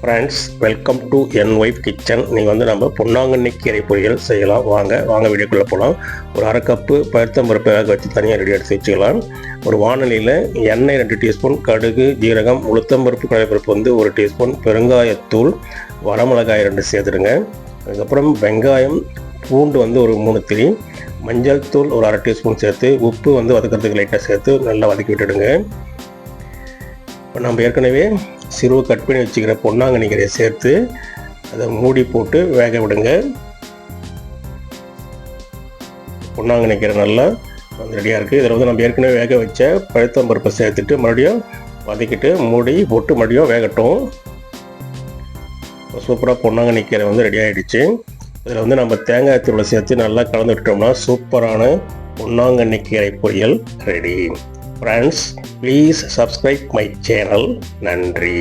Friends welcome to என் wife kitchen நீங்கள் வந்து நம்ம பொன்னாங்கண்ணி கீரை பொரியல் செய்யலாம். வாங்க வாங்க வீடியோக்குள்ளே போகலாம் ஒரு அரை கப்பு பருத்தம்பருப்பு வேக வச்சு தனியாக ரெடி எடுத்து வச்சுக்கலாம். ஒரு வானொலியில் எண்ணெய் ரெண்டு டீஸ்பூன் கடுகு ஜீரகம் உளுத்தம்பருப்பு கடலைப்பருப்பு வந்து ஒரு டீஸ்பூன் பெருங்காயத்தூள் வரமிளகாய் ரெண்டு சேர்த்துடுங்க. அதுக்கப்புறம் வெங்காயம் பூண்டு வந்து ஒரு மூணு திரி மஞ்சள் தூள் ஒரு அரை டீஸ்பூன் சேர்த்து உப்பு வந்து வதக்கிறதுக்கு லைட்டாக சேர்த்து நல்லா வதக்கி விட்டுடுங்க. இப்போ நம்ம ஏற்கனவே சிறுவை கட் பண்ணி வச்சுக்கிற பொன்னாங்கண்ணி கீரையை சேர்த்து அதை மூடி போட்டு வேக விடுங்க. பொன்னாங்கண்ணி கீரை நல்லா வந்து ரெடியாக இருக்குது இதில் வந்து நம்ம ஏற்கனவே வேக வச்ச பழுத்தம்பருப்பை சேர்த்துட்டு மறுபடியும் வதக்கிட்டு மூடி போட்டு மறுபடியும் வேகட்டும். சூப்பராக பொன்னாங்கண்ணி கீரை வந்து ரெடி ஆகிடுச்சு இதில் வந்து நம்ம தேங்காய் தூளை சேர்த்து நல்லா கலந்து விட்டோம்னா சூப்பரான பொன்னாங்கண்ணி கீரை பொரியல் ready. Friends please subscribe my channel நன்றி.